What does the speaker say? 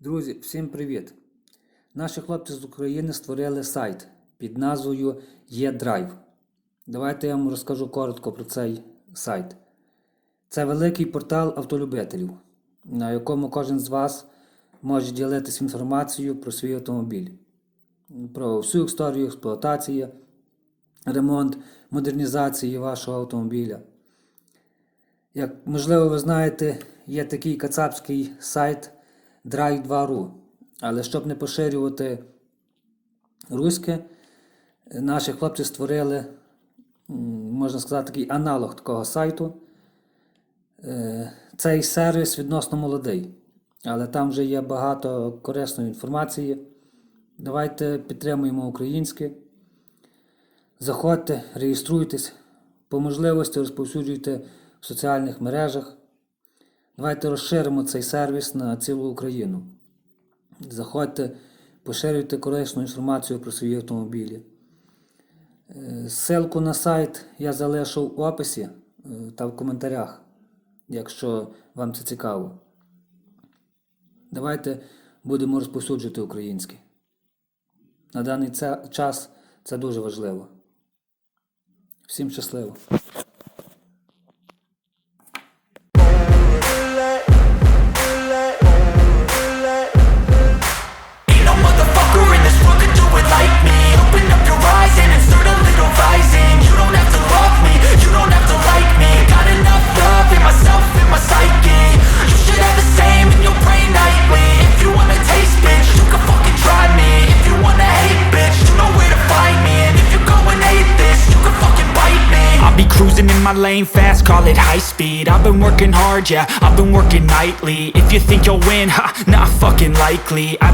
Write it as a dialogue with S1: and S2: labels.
S1: Друзі, всім привіт! Наші хлопці з України створили сайт під назвою Є-Драйв. Давайте я вам розкажу коротко про цей сайт. Це великий портал автолюбителів, на якому кожен з вас може ділитися інформацією про свій автомобіль, про всю історію експлуатації, ремонт, модернізації вашого автомобіля. Як можливо ви знаєте, є такий кацапський сайт Drive2.ru. Але щоб не поширювати руське, наші хлопці створили, можна сказати, такий аналог такого сайту. Е, Цей сервіс відносно молодий, але там вже є багато корисної інформації. Давайте підтримуємо українське. Заходьте, реєструйтесь, по можливості розповсюджуйте в соціальних мережах. Давайте розширимо цей сервіс на цілу Україну. Заходьте, поширюйте корисну інформацію про свої автомобілі. Е, Ссылку на сайт я залишу в описі е, та в коментарях, якщо вам це цікаво. Давайте будемо розповсюджувати українське. На даний час це дуже важливо. Всім щасливо!
S2: In my lane fast, call it high speed. I've been working hard, yeah, I've been working nightly. If you think you'll win, ha, not fucking likely. I